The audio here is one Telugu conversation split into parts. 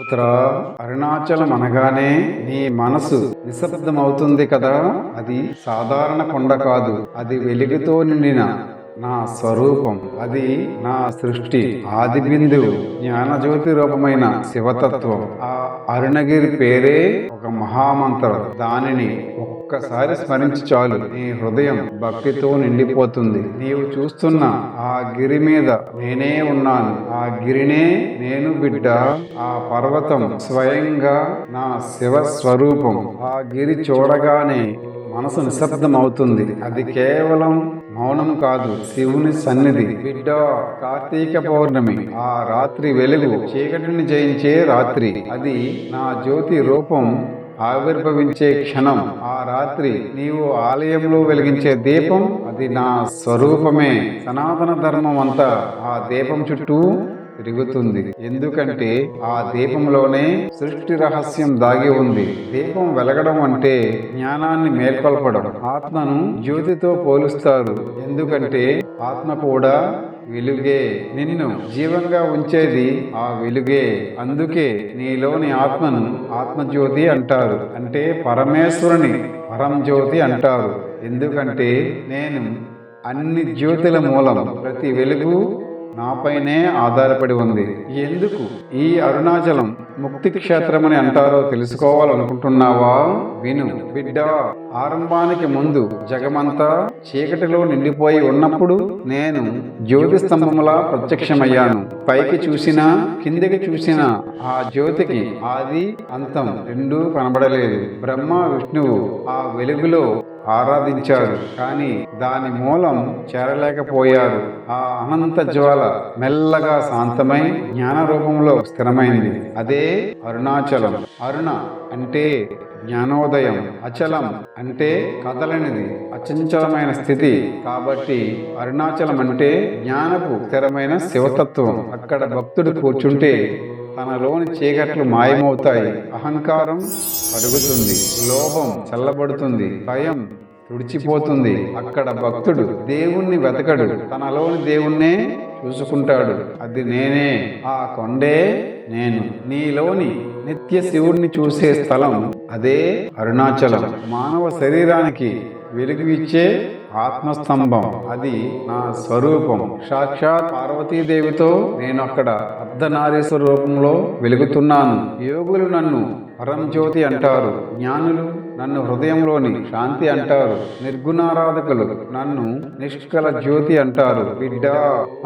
పుత్ర అరుణాచలం అనగానే నీ మనసు నిశ్శబ్దమవుతుంది కదా? అది సాధారణ కొండ కాదు. అది వెలుగుతో నిండిన నా స్వరూపం అది నా సృష్టి ఆది బిందువు జ్ఞానజ్యోతి రూపమైన శివతత్వం. ఆ అరుణగిరి పేరే ఒక మహామంత్రం. దానిని ఒక్కసారి స్మరించి చాలు. నీ హృదయం భక్తితో నిండిపోతుంది. నీవు చూస్తున్న ఆ గిరి మీద నేనే ఉన్నాను. ఆ గిరినే నేను బిడ్డ. ఆ పర్వతం స్వయంగా నా శివ స్వరూపం ఆ గిరి చూడగానే మనసు నిశ్శబ్దం అవుతుంది అది కేవలం మౌనం కాదు శివుని సన్నిధి. బిడ్డ కార్తీక పౌర్ణమి ఆ రాత్రి వెలుగు చీకటిని జయించే రాత్రి. అది నా జ్యోతి రూపం ఆవిర్భవించే క్షణం. ఆ రాత్రి నీవు ఆలయంలో వెలిగించే దీపం అది నా స్వరూపమే. సనాతన ధర్మం అంతా ఆ దీపం చుట్టూ తిరుగుతుంది. ఎందుకంటే ఆ దీపంలోనే సృష్టి రహస్యం దాగి ఉంది. దీపం వెలగడం అంటే జ్ఞానాన్ని మేల్కొల్పడం. ఆత్మను జ్యోతితో పోలుస్తారు. ఎందుకంటే ఆత్మ కూడా వెలుగే. నిన్ను జీవంగా ఉంచేది ఆ వెలుగే. అందుకే నీలోని ఆత్మను ఆత్మజ్యోతి అంటారు. అంటే పరమేశ్వరుని పరం జ్యోతి అంటారు. ఎందుకంటే నేను అన్ని జ్యోతుల మూలం. ప్రతి వెలుగు నాపైనే ఆధారపడి ఉంది. ఎందుకు? ఈ అరుణాచలం ముక్తి క్షేత్రం అని అంటారో తెలుసుకోవాలనుకుంటున్నావా? విను. బిడ్డ ఆరంభానికి ముందు జగమంతా చీకటిలో నిండిపోయి ఉన్నప్పుడు నేను జ్యోతి స్తంభములా ప్రత్యక్షమయ్యాను. పైకి చూసినా కిందకి చూసినా ఆ జ్యోతికి ఆది అంతం రెండూ కనబడలేదు. బ్రహ్మ విష్ణువు ఆ వెలుగులో ఆరాధించారు కానీ దాని మూలం చేరలేకపోయారు ఆ అనంత జ్వాల మెల్లగా శాంతమై జ్ఞాన రూపంలో స్థిరమైంది. అదే అరుణాచలం. అరుణ అంటే జ్ఞానోదయం. అచలం అంటే కదలనిది. అచంచలమైన స్థితి. కాబట్టి అరుణాచలం అంటే జ్ఞానపు స్థిరమైన శివతత్వం. అక్కడ భక్తుడు కూర్చుంటే తనలోని చీకట్లు మాయమవుతాయి. అహంకారం అడుగుతుంది. లోభం చల్లబడుతుంది. భయం తుడిచిపోతుంది. అక్కడ భక్తుడు దేవుణ్ణి వెతకడు. తనలోని దేవుణ్ణే చూసుకుంటాడు. అది నేనే. ఆ కొండే నేను. నీలోని నిత్య శివుణ్ణి చూసే స్థలం అదే అరుణాచలం. మానవ శరీరానికి వెలుగు ఇచ్చే ఆత్మస్తంభం. అది నా స్వరూపం. సాక్షాత్ పార్వతీదేవితో నేను అక్కడ అర్ధనారీశ్వర రూపంలో వెలుగుతున్నాను. యోగులు నన్ను పరంజ్యోతి అంటారు. జ్ఞానులు నన్ను హృదయంలోని శాంతి అంటారు. నిర్గుణారాధకులు నన్ను నిష్కల జ్యోతి అంటారు. బిడ్డ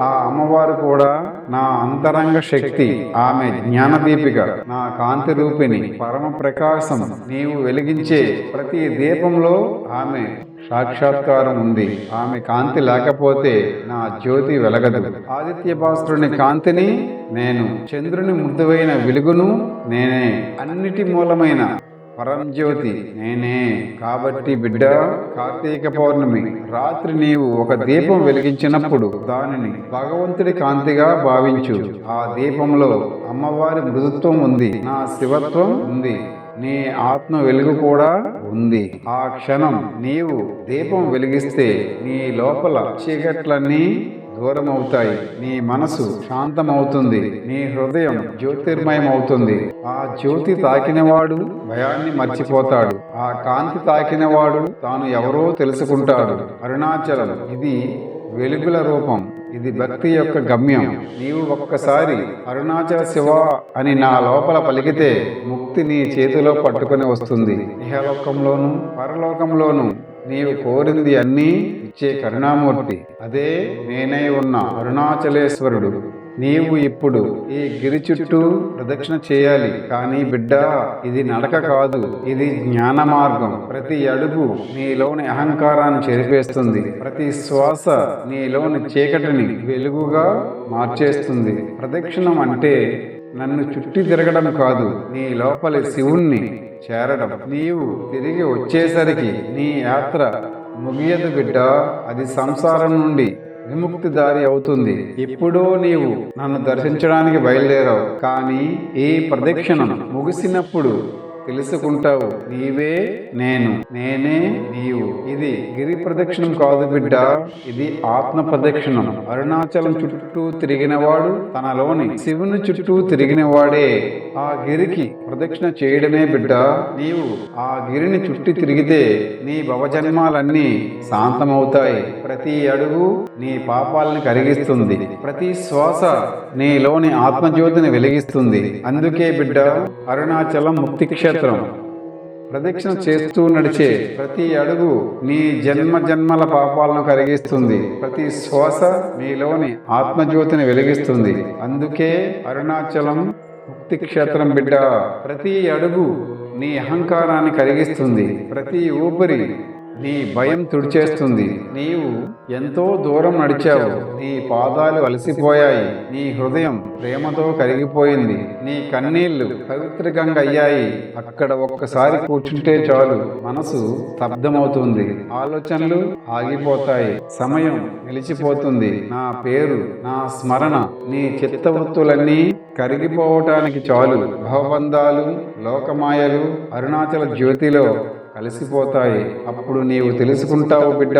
ఆ అమ్మవారు కూడా నా అంతరంగ శక్తి. ఆమె జ్ఞానదీపిక. నా కాంతి రూపిణి. పరమ ప్రకాశం. నీవు వెలిగించే ప్రతి దీపంలో ఆమె సాక్షాత్కారం ఉంది ఆమె కాంతి లేకపోతే నా జ్యోతి వెలగదు. ఆదిత్య భాస్కరుని కాంతిని నేను చంద్రుని మృదువైన వెలుగును నేనే అన్నిటి మూలమైన పరంజ్యోతి నేనే. కాబట్టి బిడ్డ కార్తీక పౌర్ణమి రాత్రి నీవు ఒక దీపం వెలిగించినప్పుడు దానిని భగవంతుడి కాంతిగా భావించు. ఆ దీపంలో అమ్మవారి మృదుత్వం ఉంది. నా శివత్వం ఉంది. నీ ఆత్మ వెలుగు కూడా ఉంది. ఆ క్షణం నీవు దీపం వెలిగిస్తే నీ లోపల చీకట్లన్నీ దూరమవుతాయి. నీ మనసు శాంతమవుతుంది. నీ హృదయం జ్యోతిర్మయం అవుతుంది ఆ జ్యోతి తాకినవాడు భయాన్ని మర్చిపోతాడు. ఆ కాంతి తాకినవాడు తాను ఎవరో తెలుసుకుంటాడు. అరుణాచలం ఇది వెలుగుల రూపం. ఇది భక్తి యొక్క గమ్యం. నీవు ఒక్కసారి అరుణాచల శివ అని నా లోపల పలికితే ముక్తి నీ చేతిలో పట్టుకొని వస్తుంది. ఇహలోకంలోను పరలోకంలోను నీవు కోరింది అన్నీ ఇచ్చే కరుణామూర్తి. అదే నేనై ఉన్న అరుణాచలేశ్వరుడు. నీవు ఇప్పుడు ఈ గిరి చుట్టూ ప్రదక్షిణ చేయాలి. కానీ బిడ్డ ఇది నడక కాదు. ఇది జ్ఞాన మార్గం. ప్రతి అడుగు నీలోని అహంకారాన్ని చెరిపేస్తుంది. ప్రతి శ్వాస నీలోని చీకటిని వెలుగుగా మార్చేస్తుంది. ప్రదక్షిణం అంటే నన్ను చుట్టి తిరగడం కాదు నీ లోపలి శివుణ్ణి చేరడం. నీవు తిరిగి వచ్చేసరికి నీ యాత్ర ముగియదు బిడ్డ. అది సంసారం నుండి విముక్తి దారి అవుతుంది. ఇప్పుడు నీవు నన్ను దర్శించడానికి బయలుదేరావు. కానీ ఈ ప్రదక్షిణం ముగిసినప్పుడు తెలుసుకుంటావు. నీవే నేను. నేనే నీవు. ఇది గిరి ప్రదక్షిణం కాదు బిడ్డ. ఇది ఆత్మ ప్రదక్షిణం. అరుణాచలం చుట్టూ తిరిగినవాడు తనలోని శివుని చుట్టూ తిరిగిన వాడే ఆ గిరికి ప్రదక్షిణ చేయడమే బిడ్డ. నీవు ఆ గిరిని చుట్టి తిరిగితే నీ భవజన్మాలన్నీ శాంతమవుతాయి. ప్రతి అడుగు నీ పాపాలను కరిగిస్తుంది ప్రతి శ్వాస నీలోని ఆత్మజ్యోతిని వెలిగిస్తుంది. అందుకే బిడ్డ అరుణాచలం ముక్తి క్షేత్రం. ప్రదక్షిణ చేస్తూ నడిచే ప్రతి అడుగు నీ జన్మ జన్మల పాపాలను కరిగిస్తుంది ప్రతి శ్వాస నీలోని ఆత్మజ్యోతిని వెలిగిస్తుంది. అందుకే అరుణాచలం ముక్తి క్షేత్రం బిడ్డ ప్రతి అడుగు నీ అహంకారాన్ని కలిగిస్తుంది. ప్రతి ఊపిరి నీ భయం తుడిచేస్తుంది. నీవు ఎంతో దూరం నడిచావు. నీ పాదాలు అలసిపోయాయి. నీ హృదయం ప్రేమతో కరిగిపోయింది. నీ కన్నీళ్ళు పవిత్రకంగా అయ్యాయి. అక్కడ ఒక్కసారి కూర్చుంటే చాలు. మనసు స్తబ్దమవుతుంది ఆలోచనలు ఆగిపోతాయి. సమయం నిలిచిపోతుంది. నా పేరు నా స్మరణ నీ చిత్తవృత్తులన్నీ కరిగిపోవటానికి చాలు. భవబంధాలు లోకమాయలు అరుణాచల జ్యోతిలో కలిసిపోతాయి. అప్పుడు నీవు తెలుసుకుంటావు బిడ్డ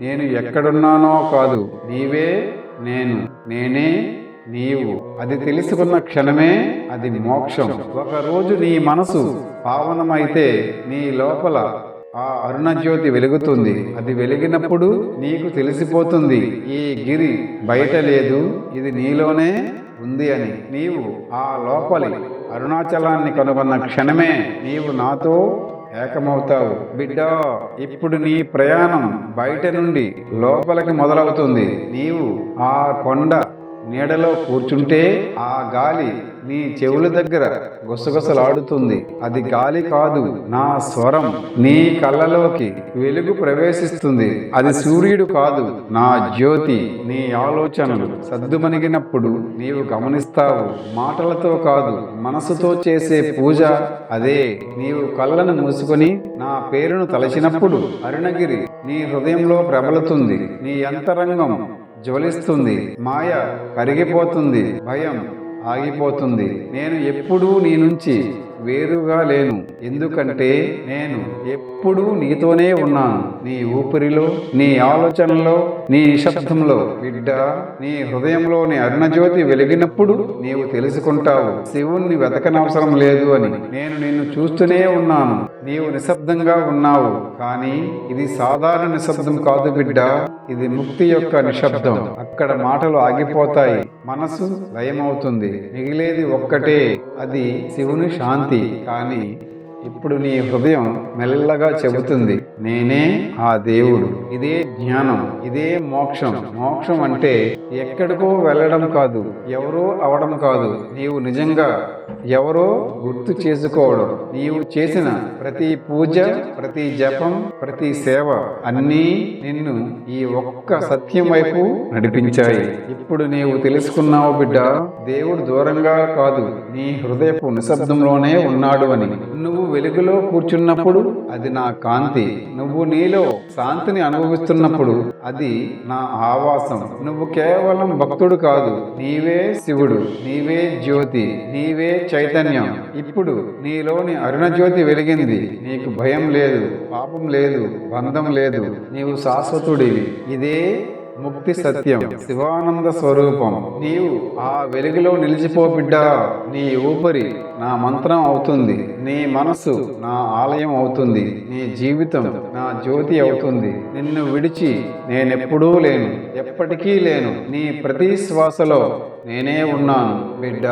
నేను ఎక్కడున్నానో కాదు నీవే నేను నేనే నీవు. అది తెలుసుకున్న క్షణమే అది మోక్షం. ఒకరోజు నీ మనసు పావనమైతే నీ లోపల ఆ అరుణజ్యోతి వెలుగుతుంది. అది వెలిగినప్పుడు నీకు తెలిసిపోతుంది ఈ గిరి బయట లేదు ఇది నీలోనే ఉంది అని. నీవు ఆ లోపలి అరుణాచలాన్ని కనుగొన్న క్షణమే నీవు నాతో ఏకమవుతావు. బిడ్డ ఇప్పుడు నీ ప్రయాణం బయట నుండి లోపలికి మొదలవుతుంది. నీవు ఆ కొండ నీడలో కూర్చుంటే ఆ గాలి నీ చెవుల దగ్గర గుసగుసలాడుతుంది. అది గాలి కాదు నా స్వరం నీ కళ్ళలోకి వెలుగు ప్రవేశిస్తుంది. అది సూర్యుడు కాదు నా జ్యోతి నీ ఆలోచనలు సద్దుమణిగినప్పుడు నీవు గమనిస్తావు. మాటలతో కాదు మనసుతో చేసే పూజ అదే. నీవు కళ్ళను మూసుకొని నా పేరును తలచినప్పుడు అరుణగిరి నీ హృదయంలో ప్రబలుతుంది. నీ అంతరంగం జ్వలిస్తుంది. మాయ కరిగిపోతుంది. భయం ఆగిపోతుంది. నేను ఎప్పుడూ నీ నుంచి వేరుగా లేను. ఎందుకంటే నేను ఎప్పుడూ నీతోనే ఉన్నాను. నీ ఊపిరిలో నీ ఆలోచనలో నీ నిశ్శబ్దంలో బిడ్డ నీ హృదయంలోని అరుణజ్యోతి వెలిగినప్పుడు నీవు తెలుసుకుంటావు. శివుణ్ణి వెతకనవసరం లేదు అని నేను నిన్ను చూస్తూనే ఉన్నాను. నీవు నిశ్శబ్దంగా ఉన్నావు. కానీ ఇది సాధారణ నిశ్శబ్దం కాదు బిడ్డ. ఇది ముక్తి యొక్క నిశ్శబ్దం. అక్కడ మాటలు ఆగిపోతాయి. మనసు లయమవుతుంది. మిగిలేది ఒక్కటే. అది శివుని శాంతి. కానీ ఇప్పుడు నీ హృదయం మెల్లగా చెబుతుంది. నేనే ఆ దేవుడు. ఇదే జ్ఞానం. ఇదే మోక్షం. మోక్షం అంటే ఎక్కడికో వెళ్ళడం కాదు. ఎవరో అవడం కాదు. నీవు నిజంగా ఎవరో గుర్తు చేసుకోవడం. నీవు చేసిన ప్రతి పూజ ప్రతి జపం ప్రతి సేవ అన్నీ నిన్ను ఈ ఒక్క సత్యం వైపు నడిపించాయి. ఇప్పుడు నీవు తెలుసుకున్నావు బిడ్డ దేవుడు దూరంగా కాదు నీ హృదయపు నిశ్శబ్దంలోనే ఉన్నాడు అని. నువ్వు వెలుగులో కూర్చున్నప్పుడు అది నా కాంతి. నువ్వు నీలో శాంతిని అనుభవిస్తున్నప్పుడు అది నా ఆవాసం. నువ్వు కేవలం భక్తుడు కాదు నీవే శివుడు నీవే జ్యోతి నీవే చైతన్యం. ఇప్పుడు నీలోని అరుణజ్యోతి వెలిగింది. నీకు భయం లేదు పాపం లేదు బంధం లేదు. నీవు శాశ్వతుడివి. ఇదే ముక్తి సత్యం. శివానంద స్వరూపం. నీవు ఆ వెలుగులో నిలిచిపో బిడ్డా. నీ ఊపిరి నా మంత్రం అవుతుంది. నీ మనసు నా ఆలయం అవుతుంది. నీ జీవితం నా జ్యోతి అవుతుంది. నిన్ను విడిచి నేనెప్పుడూ లేను. ఎప్పటికీ లేను. నీ ప్రతి శ్వాసలో నేనే ఉన్నాను. బిడ్డ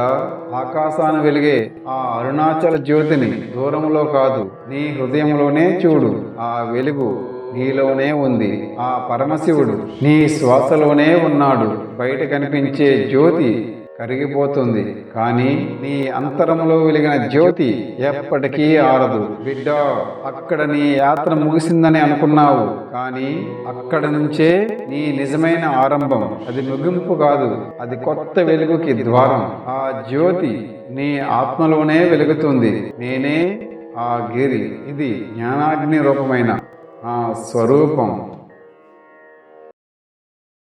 ఆకాశాన్ని వెలిగే ఆ అరుణాచల జ్యోతిని దూరంలో కాదు. నీ హృదయంలోనే చూడు. ఆ వెలుగు నీలోనే ఉంది. ఆ పరమశివుడు నీ శ్వాసలోనే ఉన్నాడు. బయట కనిపించే జ్యోతి కరిగిపోతుంది. కానీ నీ అంతరంలో వెలిగిన జ్యోతి ఎప్పటికీ ఆరదు. బిడ్డ అక్కడ నీ యాత్ర ముగిసిందని అనుకున్నావు. కానీ అక్కడ నుంచే నీ నిజమైన ఆరంభం. అది ముగింపు కాదు. అది కొత్త వెలుగుకి ద్వారం. ఆ జ్యోతి నీ ఆత్మలోనే వెలుగుతుంది. నేనే ఆ గిరి. ఇది జ్ఞానాగ్ని రూపమైన ఆ స్వరూపం.